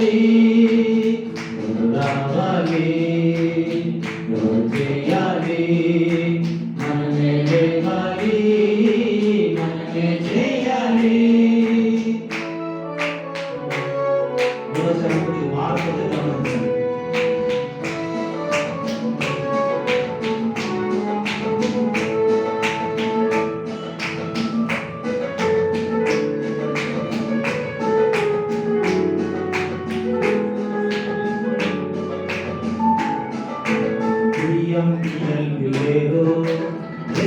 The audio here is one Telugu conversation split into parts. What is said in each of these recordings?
You.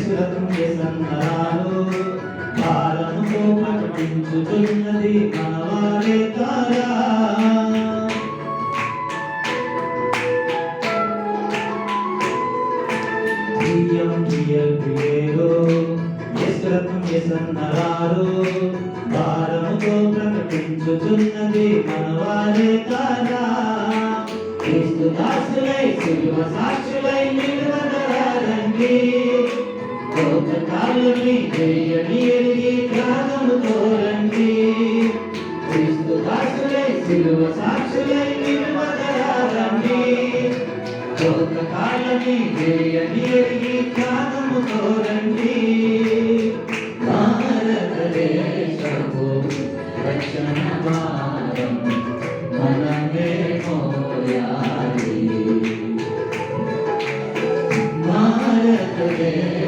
విశ్రతం వ్యసన్నాలు భారముతో పఠించుతున్నది మనవారే కాదా ప్రియం భారముతో ప్రకటించుతున్నది మనవారే కాదా క్రీస్తు దాసులై సాక్షులై నిలవగలరండి లోకకాలని చేయని ఎరిగి త్యాగము తోరండి క్రీస్తు దాసులై శిలువ సాక్షులై నిలవగలరండి లోకకాలని చేయని ఎరిగి త్యాగము తోరండి భారతదేశపు రక్షణ భారం మనమే మోయాలి భారతదేశపు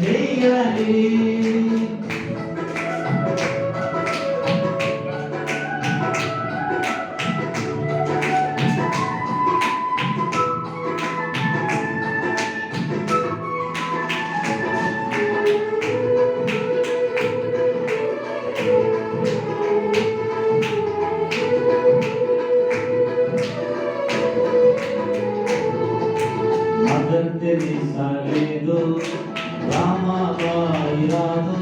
మనమే చేయాలి మదర్ తెరీసా లేదు రామాబాయి రాదు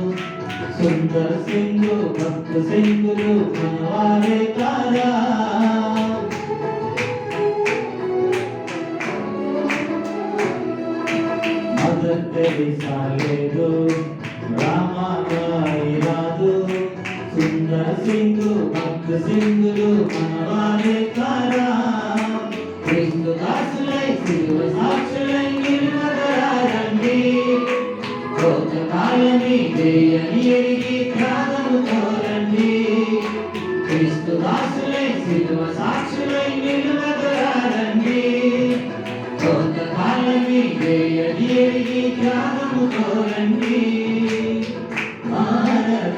సుందర్ సింగ్ భక్త సింగులు మనవారే కాదా మదర్ తెరీసా లేదు రామాబాయి రాదు. సుందర్ సింగు భక్త సింగులు మనవారే కారా.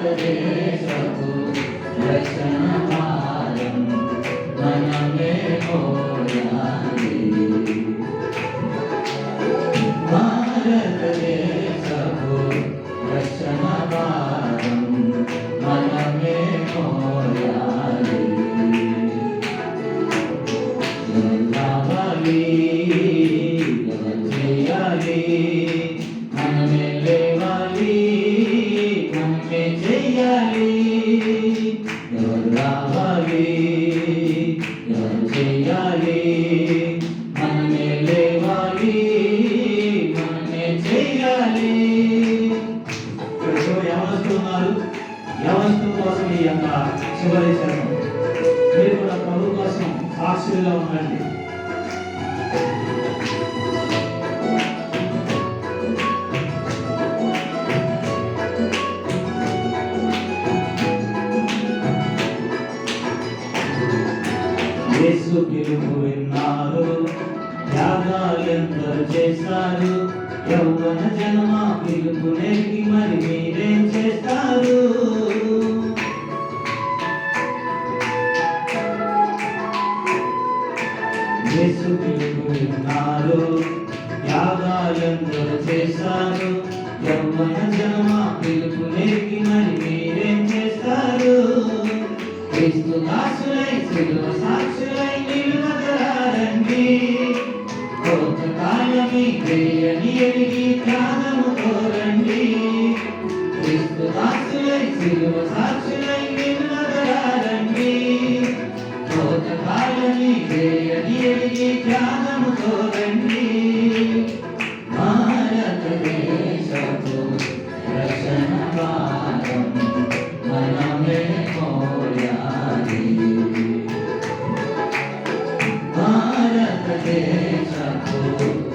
భారతదేశపు రక్షణ శుభలేశాను మీరు కూడా ప్రభు కోసం సాక్షులుగా ఉండండి. పిలుపు విన్నారు చేస్తారు యౌవన జన్మ పిలుపు మరి మీరేం చేస్తారు? మన చేస్తారు? క్రీస్తు దాసులై సిలువ సాక్షులై నిలువగలారండి కొంతకాలమి వేయని ఎరిగి జ్ఞానము కోరండి. క్రీస్తు దాసులై సిలువ సాక్షులై నిలువగలారండి కొంతకాలమి వేయని ఎరిగి కోరండి. Africa,